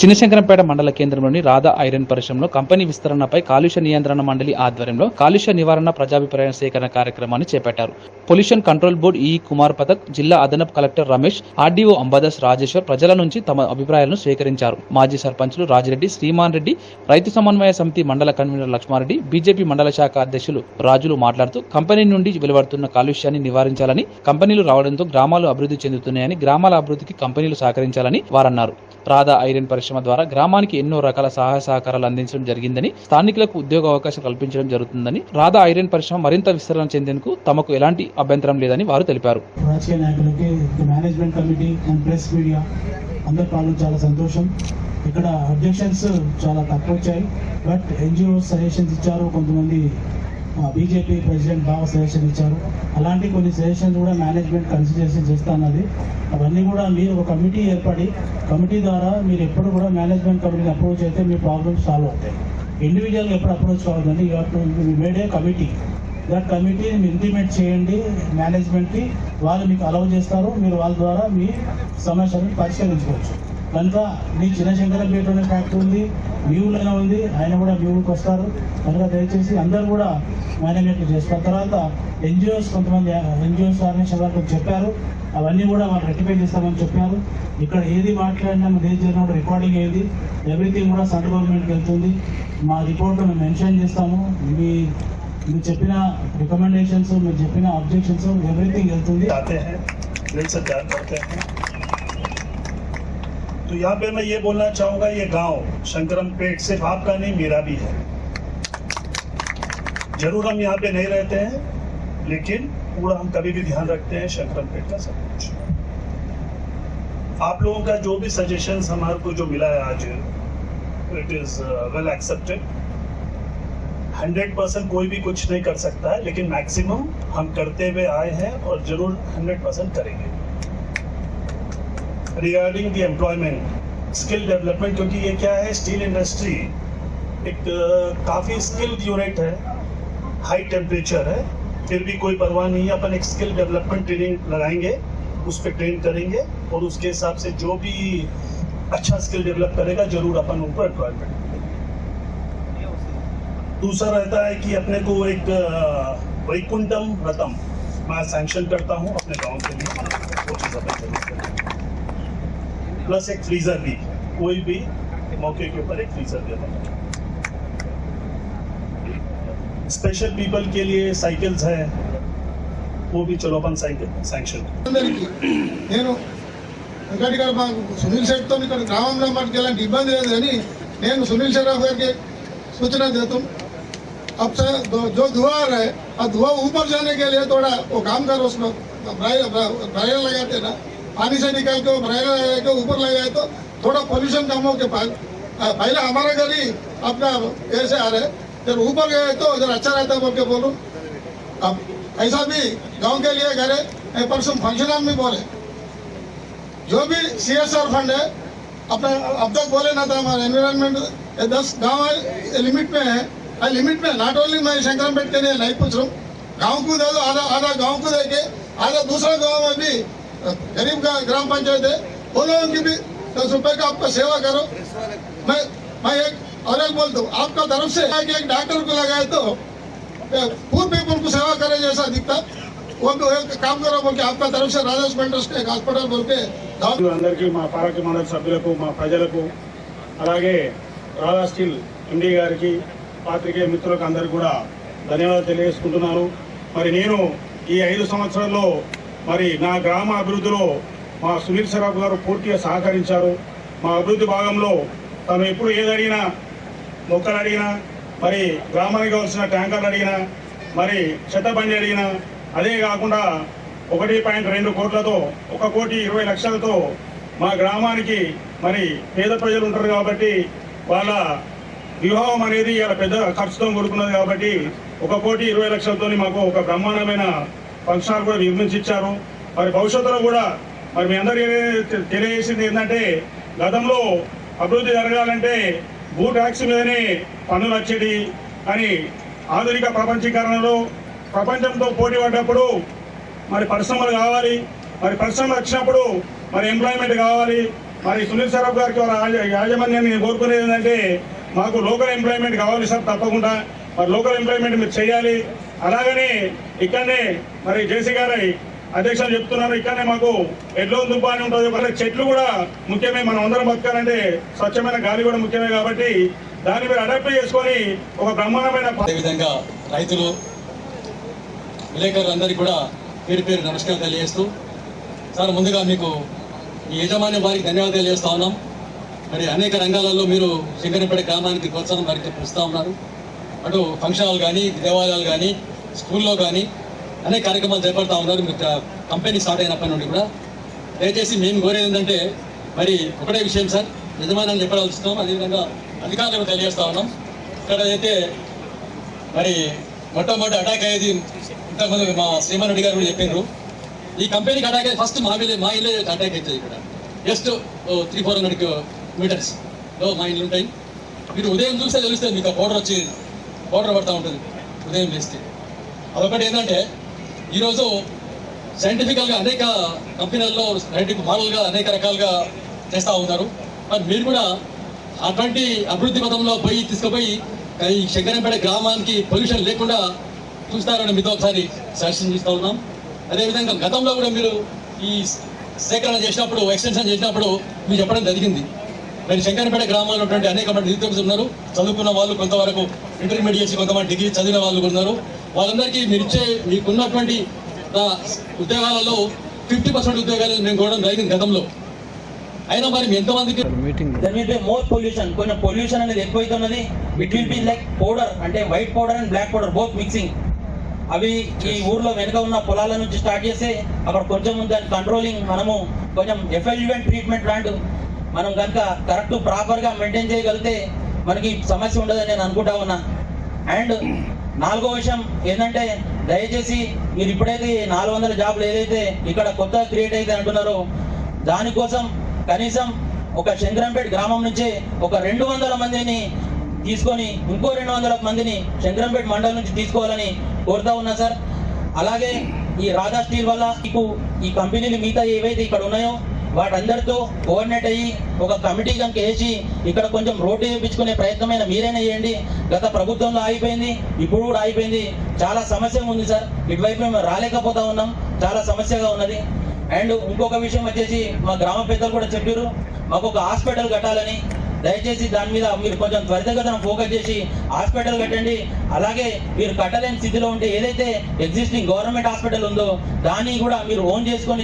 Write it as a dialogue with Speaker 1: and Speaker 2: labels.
Speaker 1: చిన్నశంకరంపేట మండల కేంద్రంలోని రాధా ఐరన్ పరిశ్రమలో కంపెనీ విస్తరణపై కాలుష్య నియంత్రణ మండలి ఆధ్వర్యంలో కాలుష్య నివారణ ప్రజాభిప్రాయ సేకరణ కార్యక్రమాన్ని చేపట్టారు. పొల్యూషన్ కంట్రోల్ బోర్డు ఈ కుమార్ పథక్ జిల్లా అదనపు కలెక్టర్ రమేష్ ఆర్డీఓ అంబాదాస్ రాజేశ్వర్ ప్రజల నుంచి తమ అభిప్రాయాలను స్వీకరించారు. మాజీ సర్పంచులు రాజిరెడ్డి శ్రీమాన్ రెడ్డి రైతు సమన్వయ సమితి మండల కన్వీనర్ లక్ష్మారెడ్డి బీజేపీ మండల శాఖ అధ్యక్షులు రాజులు మాట్లాడుతూ కంపెనీ నుండి వెలువడుతున్న కాలుష్యాన్ని నివారించాలని కంపెనీలు రావడంతో గ్రామాలు అభివృద్ధి చెందుతున్నాయని గ్రామాల అభివృద్ధికి కంపెనీలు సహకరించాలని వారన్నారు. రాధా ఐరన్ పరిశ్రమ ద్వారా గ్రామానికి ఎన్నో రకాల సహాయ సహకారాలు అందించడం జరిగిందని స్థానికులకు ఉద్యోగ అవకాశం కల్పించడం జరుగుతుందని రాధా ఐరన్ పరిశ్రమ మరింత విస్తరణ చెందేందుకు తమకు ఎలాంటి అభ్యంతరం లేదని వారు తెలిపారు.
Speaker 2: రాజకీయ నాయకులకి management committee and press media అందరి చాలా సంతోషం. ఇక్కడ అబ్జెక్షన్స్ చాలా తక్కువ వచ్చాయి. బట్ ఎన్జిఓ సజెషన్స్ ఇచ్చారు కొంతమంది బీజేపీ ప్రెసిడెంట్ బాగా సజెషన్ ఇచ్చారు. అలాంటి కొన్ని సజెషన్స్ కూడా మేనేజ్మెంట్ కన్సిడరేషన్ చేస్తున్నది అవన్నీ కూడా మీరు ఒక కమిటీ ఏర్పడి కమిటీ ద్వారా మీరు ఎప్పుడు కూడా మేనేజ్మెంట్ కమిటీని అప్రోచ్ అయితే మీ ప్రాబ్లమ్స్ సాల్వ్ అవుతాయి. ఇండివిజువల్గా ఎప్పుడు approach కావద్దండి you made a committee that కమిటీని ఇంప్లిమెంట్ చేయండి మేనేజ్మెంట్కి వాళ్ళు మీకు అలౌ చేస్తారు. మీరు వాళ్ళ ద్వారా మీ సమస్యలను పరిష్కరించుకోవచ్చు. కనుక మీ చిన్న శంకరంపేట ఫ్యాక్టరీ ఉంది మీ ఊళ్ళోనే ఉంది ఆయన కూడా మీ ఊరికి వస్తారు. కనుక దయచేసి అందరూ కూడా మేనేజ్మెంట్ చేస్తారు. తర్వాత ఎన్జిఓస్ కొంతమంది ఎన్జిఓస్ ఆర్గనైజేషన్ వాళ్ళు చెప్పారు. అవన్నీ కూడా వాళ్ళు రెక్టిఫై చేస్తామని చెప్పారు. ఇక్కడ ఏది మాట్లాడినా ఏది జరిగినా రికార్డింగ్ ఏది? ఎవ్రీథింగ్ కూడా సెంట్రల్ గవర్నమెంట్కి వెళ్తుంది. మా రిపోర్ట్ మేము మెన్షన్ చేస్తాము. మీ మీరు చెప్పిన రికమెండేషన్స్ మీరు చెప్పిన అబ్జెక్షన్స్ ఎవ్రీథింగ్ వెళ్తుంది.
Speaker 3: तो यहाँ पे मैं ये बोलना चाहूँगा, ये गाँव शंकरम पेट सिर्फ़ आपका नहीं, मेरा भी है। ज़रूर हम यहाँ पे नहीं रहते हैं, लेकिन पूरा हम कभी भी ध्यान रखते हैं शंकरम पेट का सब कुछ। आप लोगों का जो भी सजेशन हमारे को जो मिला है आज it is well accepted hundred percent कोई भी कुछ नहीं कर सकता है, लेकिन मैक्सिमम हम करते हुए आए हैं और ज़रूर हंड्रेड परसेंट करेंगे। Regarding the employment skill development क्योंकि ये क्या है? स्टील इंडस्ट्री एक काफ़ी स्किल्ड यूनिट है हाई टेम्परेचर है, फिर भी कोई परवाह नहीं है, अपन एक स्किल डेवलपमेंट ट्रेनिंग लगाएँगे, उस पर ट्रेन करेंगे और उसके हिसाब से जो भी अच्छा स्किल डेवलप करेगा, ज़रूर अपन उनको एम्प्लॉयमेंट दूसरा रहता है कि अपने को एक वैकुंठम रतम, मैं सैंक्शन करता हूँ अपने गाँव के लिए। वो चीज़ ज़रूर करेंगे। प्लस एक फ्रीजर भी कोई भी मौके के ऊपर एक फ्रीजर भी अपन स्पेशल पीपल के लिए साइकिल्स है वो भी चलो अपन साइकिल सैंक्शन
Speaker 4: అందరికీ నేను వెంకటి గారు మాకు సునీల్ శెట్టితో ఇక్కడ గ్రామంలో మనకి ఎలాంటి ఇబ్బంది లేదు కానీ నేను సునీల్ శెట్టిరావు గారికి सूचना देता हूँ अब से दो- जो धुआं आ रहा है और धुआं ऊपर जाने के लिए थोड़ा वो काम करो उसमें ब्रायर लगाते ना पानी से निकाल के ब्रायर के ऊपर लगाए तो थोड़ा पोल्यूशन कम हो के पहले हमारा ही अपना ऐसे आ रहे जब ऊपर गए तो इधर अच्छा रहता बोल के बोलूँ। अब ऐसा भी गाँव के लिए करे परसों फ़ंक्शन में बोले। जो भी सी एस आर फंड है, अपना, अब तक बोले ना था हमारा एनवायरमेंट दस गाँव लिमिट में है। लिमिट में नॉट ओनली मैं शंकरपेट के लिए नहीं पूछ रहा हूँ, गाँव को दे दो, आधा आधा गाँव को दे के आधा दूसरा गाँव में भी गरीब का ग्राम पंचायत है उन लोगों की भी दस रुपए का आपका सेवा करो मैं मैं एक और एक बोलता हूँ आपका तरफ से है कि एक डॉक्टर को लगाए तो पूर पीपल को सेवा करे जैसा दिखता वो भी एक काम करो बोल के आपका तरफ से राजेश मेंटर्स एक हॉस्पिटल बोल के गाँव
Speaker 5: అందరికీ మా పార్టీ మండల సభ్యులకు మా ప్రజలకు అలాగే రాధా స్టీల్ ఎండి గారికి పాత్రికేయ మిత్రులకు అందరికీ కూడా ధన్యవాదాలు తెలియజేసుకుంటున్నాను మరి నేను ఈ ఐదు సంవత్సరాల్లో మరి నా గ్రామ అభివృద్ధిలో మా సునీల్ సరాఫ్ గారు పూర్తిగా సహకరించారు. మా అభివృద్ధి భాగంలో తను ఎప్పుడు ఏది అడిగినా మొక్కలు అడిగినా మరి గ్రామానికి కావాల్సిన ట్యాంకర్లు అడిగినా మరి చెత్త బండి అడిగినా అదే కాకుండా ఒకటి పాయింట్ రెండు కోట్లతో ఒక కోటి ఇరవై లక్షలతో మా గ్రామానికి మరి పేద ప్రజలు ఉంటారు కాబట్టి వాళ్ళ వివాహం అనేది ఇలా పెద్ద ఖర్చుతో కూడుకున్నది కాబట్టి ఒక కోటి ఇరవై లక్షలతో మాకు ఒక బ్రహ్మాండమైన ఫంక్షన్ హాల్ కూడా నిర్మించి ఇచ్చారు మరి భవిష్యత్తులో కూడా మరి మీ అందరికీ తెలియజేసింది ఏంటంటే గతంలో అభివృద్ధి జరగాలంటే భూ ట్యాక్స్ మీదనే పన్నులు వచ్చేది. అని ఆధునిక ప్రపంచీకరణలో ప్రపంచంతో పోటీ పడ్డప్పుడు మరి పరిశ్రమలు కావాలి. మరి పరిశ్రమలు వచ్చినప్పుడు మరి ఎంప్లాయ్మెంట్ కావాలి. మరి సునీల్ సరఫ్ గారికి యాజమాన్యాన్ని నేను కోరుకునేది ఏంటంటే మాకు లోకల్ ఎంప్లాయ్మెంట్ కావాలి సార్ తప్పకుండా. మరి లోకల్ ఎంప్లాయ్మెంట్ మీరు చేయాలి. అలాగనే ఇక్కడనే మరి జేసీ గారి అధ్యక్షులు చెప్తున్నారు ఇక్కడనే మాకు ఎడ్లో దుబ్బా అని ఉంటుంది. మరి చెట్లు కూడా ముఖ్యమే మనం అందరం బతకాలంటే స్వచ్ఛమైన గాలి కూడా ముఖ్యమే కాబట్టి దాన్ని మీరు అడాప్ట్ చేసుకొని ఒక బ్రహ్మాండమైన ప-
Speaker 6: అదేవిధంగా రైతులు విలేకరులందరికీ కూడా పేరు పేరు నమస్కారం తెలియజేస్తూ సార్ ముందుగా మీకు ఈ యజమాని వారికి ధన్యవాదాలు తెలియజేస్తా ఉన్నాం. మరి అనేక రంగాలలో మీరు శంకరంపేట గ్రామానికి ప్రోత్సాహం వారికి ఇస్తూ ఉన్నారు. అటు ఫంక్షన్ హాల్ కానీ దేవాలయాలు కానీ స్కూల్లో కానీ అనేక కార్యక్రమాలు చేపడతా ఉన్నారు. మీకు కంపెనీ స్టార్ట్ అయినప్పటి నుండి కూడా. దయచేసి మేము కోరేది ఏంటంటే మరి ఒకటే విషయం సార్. యజమానాన్ని చెప్పాల్సినాం అదేవిధంగా అధికారులకు తెలియజేస్తా ఉన్నాం. ఇక్కడ అయితే మరి మొట్టమొదటి అటాక్ అయ్యేది ఇంతకుముందు మా శ్రీమన్ రెడ్డి గారు కూడా చెప్పారు ఈ కంపెనీకి అటాక్ అయ్యేది ఫస్ట్ మా విలేజ్ మా ఇల్లే అటాక్ అవుతుంది ఇక్కడ. జస్ట్ త్రీ ఫోర్ హండ్రెడ్ మీటర్స్లో మా ఇల్లు ఉంటాయి. మీరు ఉదయం చూస్తే తెలుస్తుంది మీకు పౌడర్ వచ్చి పౌడర్ పడతా ఉంటుంది. ఉదయం లేస్తే. అదొకటి ఏంటంటే ఈరోజు సైంటిఫికల్గా అనేక కంపెనీల్లో సైంటిఫిక్ మోడల్గా అనేక రకాలుగా చేస్తూ ఉన్నారు. మరి మీరు కూడా అటువంటి అభివృద్ధి పథంలో పోయి తీసుకుపోయి ఈ శంకరంపేట గ్రామానికి పొల్యూషన్ లేకుండా చూస్తారని మీతో ఒకసారి సజెషన్ చేస్తూ ఉన్నాం. అదేవిధంగా గతంలో కూడా మీరు ఈ సేకరణ చేసినప్పుడు ఎక్స్టెన్షన్ చేసినప్పుడు మీరు చెప్పడం జరిగింది. మరి శంకరంపేట గ్రామంలో ఉన్నటువంటి అనేక మంది నిరుద్యోగులు ఉన్నారు. చదువుకున్న వాళ్ళు కొంతవరకు ఇంటర్మీడియట్ చేసి కొంతమంది డిగ్రీ చదివిన వాళ్ళు ఉన్నారు. వాళ్ళందరికీ మీరు ఇచ్చే మీకున్నటువంటి ఆ, ఉద్యోగాలలో ఫిఫ్టీ పర్సెంట్ ఉద్యోగాలు మేము కూడా జరిగింది గతంలో. అయినా మరి ఎంతమందికి
Speaker 7: మోర్ పొల్యూషన్ కొంచెం పొల్యూషన్ అనేది ఎక్కువైతున్నది. It will be like powder అంటే white powder and black powder both mixing అవి ఈ ఊర్లో వెనుక ఉన్న పొలాల నుంచి స్టార్ట్ చేస్తే అక్కడ కొంచెం దాని కంట్రోలింగ్ మనము కొంచెం ఎఫెల్యూవెంట్ ట్రీట్మెంట్ ప్లాంట్ మనం కనుక కరెక్ట్ ప్రాపర్గా మెయింటైన్ చేయగలిగితే మనకి సమస్య ఉండదని నేను అనుకుంటా ఉన్నా. అండ్ నాలుగో విషయం ఏంటంటే దయచేసి మీరు ఇప్పుడైతే నాలుగు వందల జాబులు ఏదైతే ఇక్కడ కొత్త క్రియేట్ అయితే అంటున్నారో దానికోసం కనీసం ఒక చంద్రంపేట గ్రామం నుంచే ఒక రెండు వందల మందిని తీసుకొని ఇంకో రెండు వందల మందిని చంద్రంపేట మండలం నుంచి తీసుకోవాలని కోరుతా ఉన్నా సార్. అలాగే ఈ రాధా స్టీల్ వల్ల మీకు ఈ కంపెనీలు మిగతా ఏవైతే ఇక్కడ ఉన్నాయో వాటందరితో కోఆర్డినేట్ అయ్యి ఒక కమిటీ కనుక వేసి ఇక్కడ కొంచెం రోడ్డు వేయించుకునే ప్రయత్నమైన మీరైనా చేయండి. గత ప్రభుత్వంలో ఆగిపోయింది ఇప్పుడు కూడా ఆగిపోయింది. చాలా సమస్య ఉంది సార్. ఇటువైపు మేము రాలేకపోతా ఉన్నాం. చాలా సమస్యగా ఉన్నది. అండ్ ఇంకొక విషయం వచ్చేసి మా గ్రామ పెద్దలు కూడా చెప్పారు మాకు ఒక హాస్పిటల్ కట్టాలని. దయచేసి దాని మీద మీరు కొంచెం త్వరితగతిన ఫోకస్ చేసి హాస్పిటల్ కట్టండి. అలాగే మీరు కట్టలేని స్థితిలో ఉంటే ఏదైతే ఎగ్జిస్టింగ్ గవర్నమెంట్ హాస్పిటల్ ఉందో దాన్ని కూడా మీరు ఓన్ చేసుకొని